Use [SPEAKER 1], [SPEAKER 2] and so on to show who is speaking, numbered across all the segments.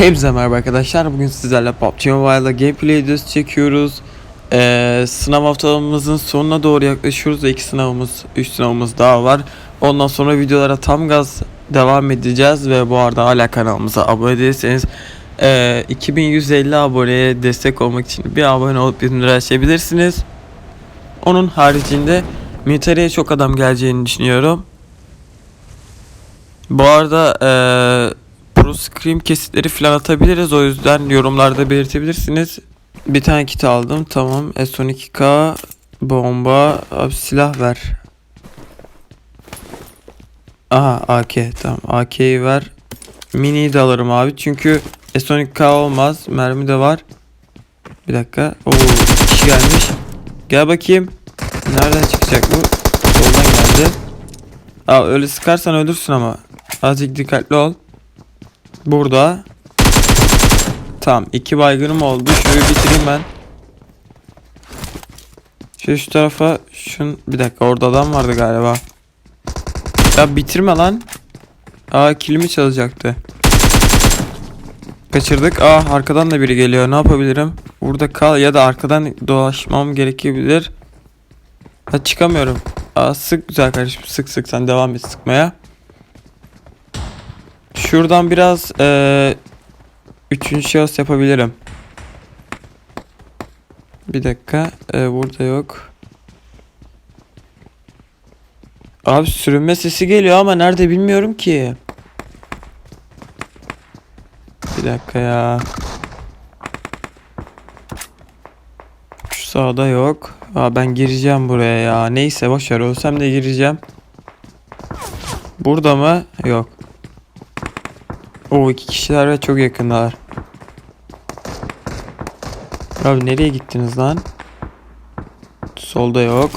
[SPEAKER 1] Hepinize merhaba arkadaşlar. Bugün sizlerle PUBG Mobile'da gameplay videosu çekiyoruz. Ee, sınav haftalarımızın sonuna doğru yaklaşıyoruz iki sınavımız, üç sınavımız daha var. Ondan sonra videolara tam gaz devam edeceğiz ve bu arada hala kanalımıza abone değilseniz ee, 2150 aboneye destek olmak için bir abone olup bildirimleri açabilirsiniz. Onun haricinde Military'e çok adam geleceğini düşünüyorum. Bu arada eee Pro Scream kesitleri falan atabiliriz. O yüzden yorumlarda belirtebilirsiniz. Bir tane kit aldım. Tamam. S12K bomba. Abi silah ver. Aha AK. Tamam. AK'yi ver. Mini'yi de alırım abi. Çünkü S12K olmaz. Mermi de var. Bir dakika. Oo, kişi gelmiş. Gel bakayım. Nereden çıkacak bu? Soldan geldi. Aa, öyle sıkarsan ölürsün ama. Azıcık dikkatli ol. Burada. Tamam iki baygınım oldu. Şurayı bitireyim ben. Şu, şu tarafa şun bir dakika orada adam vardı galiba. Ya bitirme lan. Aa kilimi çalacaktı. Kaçırdık. Aa arkadan da biri geliyor. Ne yapabilirim? Burada kal ya da arkadan dolaşmam gerekebilir. Ha çıkamıyorum. Aa sık güzel kardeşim sık sık sen devam et sıkmaya. Şuradan biraz eee üçüncü şahıs yapabilirim. Bir dakika. eee, burada yok. Abi sürünme sesi geliyor ama nerede bilmiyorum ki. Bir dakika ya. Şu sağda yok. Aa, ben gireceğim buraya ya. Neyse boşver ölsem de gireceğim. Burada mı? Yok. O iki kişiler ve çok yakınlar. Abi nereye gittiniz lan? Solda yok.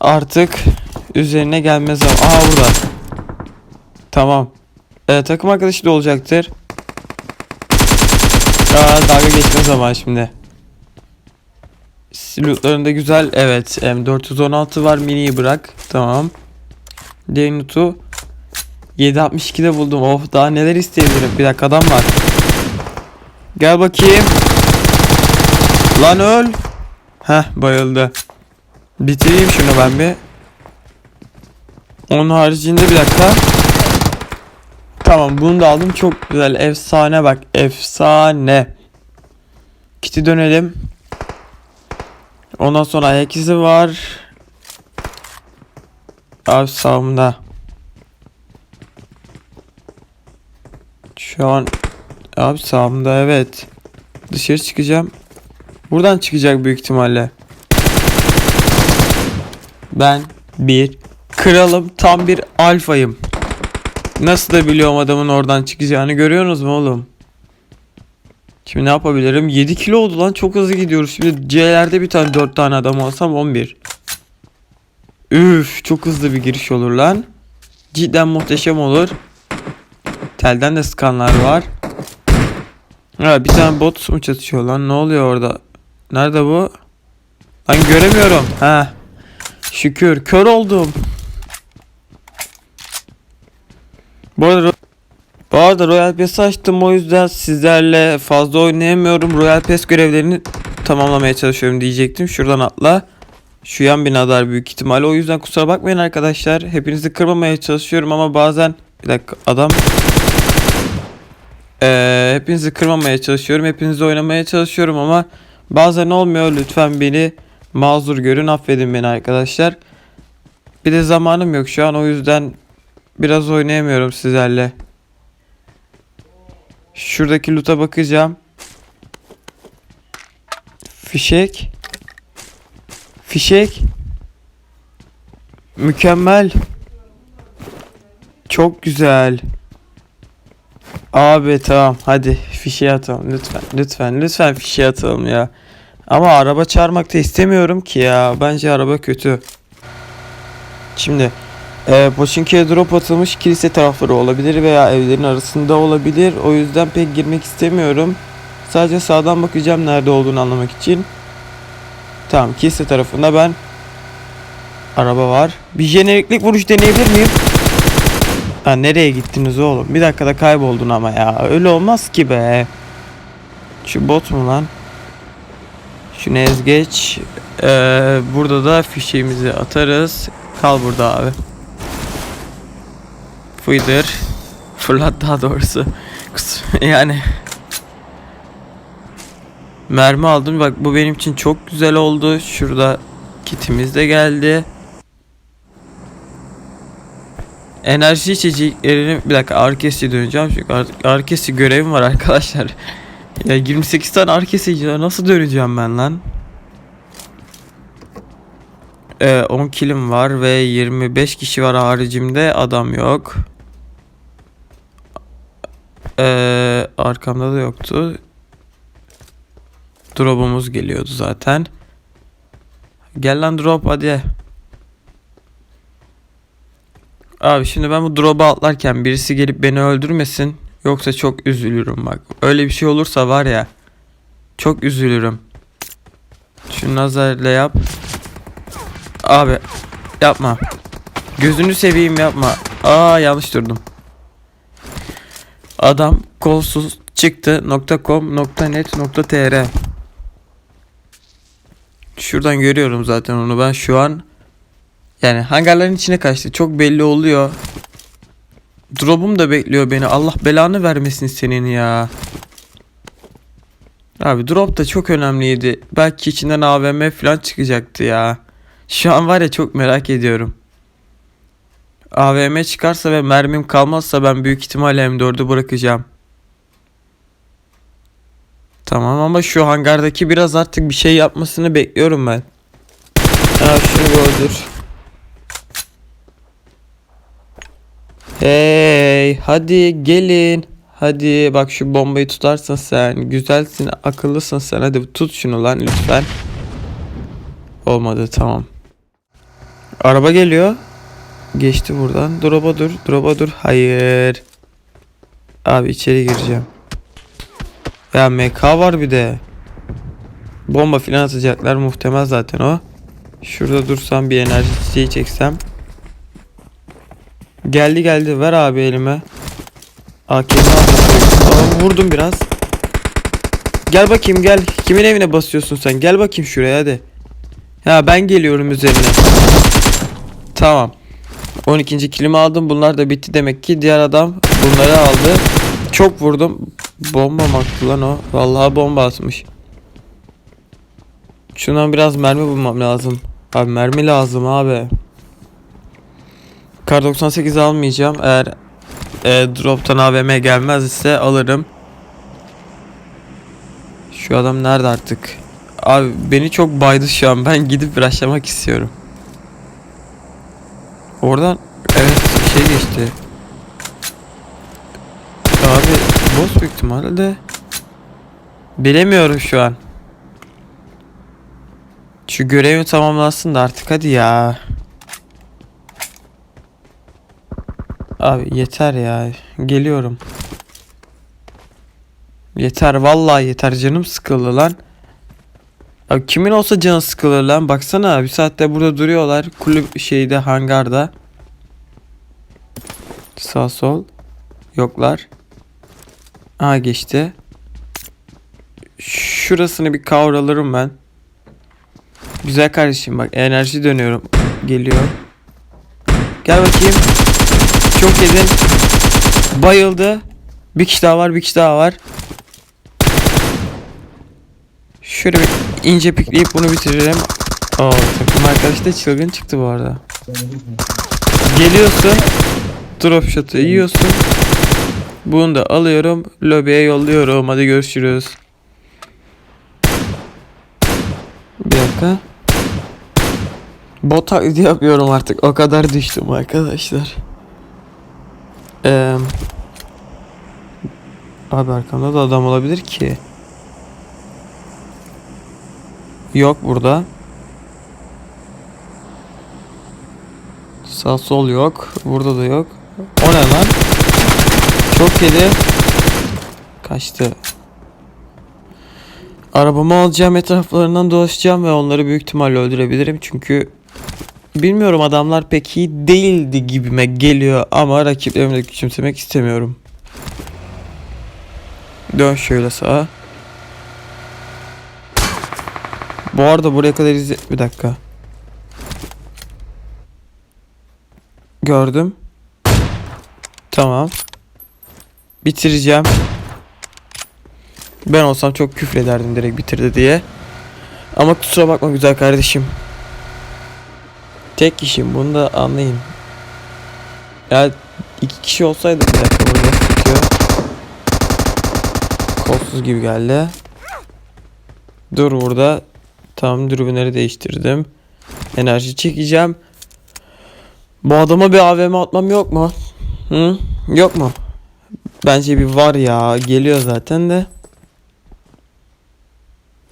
[SPEAKER 1] Artık üzerine gelmez zaman. Aa burada. Tamam. Ee, takım arkadaşı da olacaktır. Aa dalga geçme zaman şimdi. Silutlarında güzel. Evet. M416 var. Mini'yi bırak. Tamam. Denutu 7.62'de buldum. Of daha neler isteyebilirim. Bir dakika adam var. Gel bakayım. Lan öl. Heh bayıldı. Bitireyim şunu ben bir. Onun haricinde bir dakika. Tamam bunu da aldım. Çok güzel. Efsane bak. Efsane. Kiti dönelim. Ondan sonra ayak izi var. Abi sağımda. Şu an abi sağımda evet. Dışarı çıkacağım. Buradan çıkacak büyük ihtimalle. Ben bir kralım tam bir alfayım. Nasıl da biliyorum adamın oradan çıkacağını görüyorsunuz mu oğlum? Şimdi ne yapabilirim? 7 kilo oldu lan çok hızlı gidiyoruz. Şimdi C'lerde bir tane 4 tane adam olsam 11. Üf çok hızlı bir giriş olur lan. Cidden muhteşem olur. Telden de skanlar var. Ha bir tane bot mu çatışıyor lan? Ne oluyor orada? Nerede bu? Lan göremiyorum. Ha. Şükür kör oldum. Bu arada bu arada Royal Pass açtım o yüzden sizlerle fazla oynayamıyorum. Royal Pass görevlerini tamamlamaya çalışıyorum diyecektim. Şuradan atla. Şu yan binadalar büyük ihtimalle. O yüzden kusura bakmayın arkadaşlar. Hepinizi kırmamaya çalışıyorum ama bazen... Bir dakika adam... Ee, hepinizi kırmamaya çalışıyorum. Hepinizi oynamaya çalışıyorum ama bazen olmuyor. Lütfen beni mazur görün. Affedin beni arkadaşlar. Bir de zamanım yok şu an. O yüzden biraz oynayamıyorum sizlerle. Şuradaki loot'a bakacağım. Fişek. Fişek. Mükemmel. Çok güzel. Abi tamam hadi fişe atalım lütfen lütfen lütfen fişe atalım ya. Ama araba çarmak da istemiyorum ki ya. Bence araba kötü. Şimdi e, Pochinki'ye drop atılmış kilise tarafları olabilir veya evlerin arasında olabilir. O yüzden pek girmek istemiyorum. Sadece sağdan bakacağım nerede olduğunu anlamak için. Tamam kilise tarafında ben araba var. Bir jeneriklik vuruş deneyebilir miyim? Ha nereye gittiniz oğlum? Bir dakikada kayboldun ama ya. Öyle olmaz ki be. Şu bot mu lan? Şu ezgeç. Ee, burada da fişeğimizi atarız. Kal burada abi. Fıydır. Fırlat daha doğrusu. Yani. Mermi aldım. Bak bu benim için çok güzel oldu. Şurada kitimiz de geldi. Enerji içeceklerini bir dakika arkesi döneceğim çünkü ar- arkesi görevim var arkadaşlar. Ya 28 tane arkesi nasıl döneceğim ben lan? Ee, 10 kilim var ve 25 kişi var haricimde adam yok. Ee, arkamda da yoktu. Drop'umuz geliyordu zaten. Gel lan drop hadi. Abi şimdi ben bu drop'a atlarken birisi gelip beni öldürmesin. Yoksa çok üzülürüm bak. Öyle bir şey olursa var ya. Çok üzülürüm. Şu nazarla yap. Abi yapma. Gözünü seveyim yapma. Aa yanlış durdum. Adam kolsuz çıktı .com.net.tr Şuradan görüyorum zaten onu ben şu an yani hangarların içine kaçtı çok belli oluyor. Drop'um da bekliyor beni. Allah belanı vermesin senin ya. Abi drop da çok önemliydi. Belki içinden AVM falan çıkacaktı ya. Şu an var ya çok merak ediyorum. AVM çıkarsa ve mermim kalmazsa ben büyük ihtimalle M4'ü bırakacağım. Tamam ama şu hangardaki biraz artık bir şey yapmasını bekliyorum ben. Ha şunu öldür. Hey hadi gelin. Hadi bak şu bombayı tutarsın sen. Güzelsin akıllısın sen. Hadi tut şunu lan lütfen. Olmadı tamam. Araba geliyor. Geçti buradan. Drop'a dur. Drop'a dur. Hayır. Abi içeri gireceğim. Ya MK var bir de. Bomba filan atacaklar muhtemel zaten o. Şurada dursam bir enerji çiçeği çeksem. Geldi geldi ver abi elime. AK'ni Aa, vurdum biraz. Gel bakayım gel. Kimin evine basıyorsun sen? Gel bakayım şuraya hadi. Ya ben geliyorum üzerine. Tamam. 12. kilimi aldım. Bunlar da bitti demek ki. Diğer adam bunları aldı. Çok vurdum. Bomba mı lan o? Vallahi bomba atmış. Şundan biraz mermi bulmam lazım. Abi mermi lazım abi. Kar 98 almayacağım. Eğer e, drop'tan AVM gelmez ise alırım. Şu adam nerede artık? Abi beni çok baydı şu an. Ben gidip rushlamak istiyorum. Oradan evet bir şey geçti. Abi boss büyük ihtimalle de bilemiyorum şu an. Şu görevim tamamlansın da artık hadi ya. Abi yeter ya. Geliyorum. Yeter vallahi yeter canım sıkıldı lan. Abi kimin olsa canı sıkılır lan. Baksana bir saatte burada duruyorlar. Kulüp şeyde hangarda. Sağ sol. Yoklar. Aa geçti. Şurasını bir kavralırım ben. Güzel kardeşim bak enerji dönüyorum. Geliyor. Gel bakayım. Çok yedin. Bayıldı. Bir kişi daha var bir kişi daha var. Şöyle bir ince pikleyip bunu bitiririm. Oo takım arkadaş da çılgın çıktı bu arada. Geliyorsun. Drop shot'ı yiyorsun. Bunu da alıyorum. Lobiye yolluyorum. Hadi görüşürüz. Bir dakika. Bot taklidi yapıyorum artık. O kadar düştüm arkadaşlar. Eee... Abi arkamda da adam olabilir ki. Yok burada. Sağ sol yok. Burada da yok. O ne lan? Çok yedi. Kaçtı. Arabamı alacağım etraflarından dolaşacağım ve onları büyük ihtimalle öldürebilirim çünkü Bilmiyorum adamlar pek iyi değildi gibime geliyor ama rakiplerimi de küçümsemek istemiyorum. Dön şöyle sağa. Bu arada buraya kadar izle... Bir dakika. Gördüm. Tamam. Bitireceğim. Ben olsam çok küfrederdim direkt bitirdi diye. Ama kusura bakma güzel kardeşim. Tek kişiyim bunu da anlayın. Ya iki kişi olsaydı bir dakika burada tutuyor. Kolsuz gibi geldi. Dur burada. Tamam dürbünleri değiştirdim. Enerji çekeceğim. Bu adama bir AVM atmam yok mu? Hı? Yok mu? Bence bir var ya. Geliyor zaten de.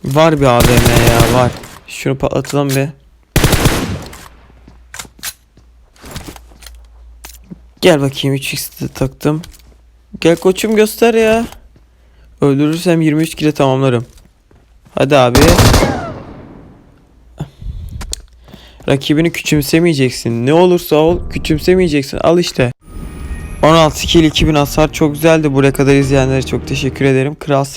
[SPEAKER 1] Var bir AVM ya var. Şunu patlatalım bir. Gel bakayım 3x'de taktım. Gel koçum göster ya. Öldürürsem 23 kile tamamlarım. Hadi abi. Rakibini küçümsemeyeceksin. Ne olursa ol küçümsemeyeceksin. Al işte. 16 kill 2000 hasar çok güzeldi. Buraya kadar izleyenlere çok teşekkür ederim. Kralsın.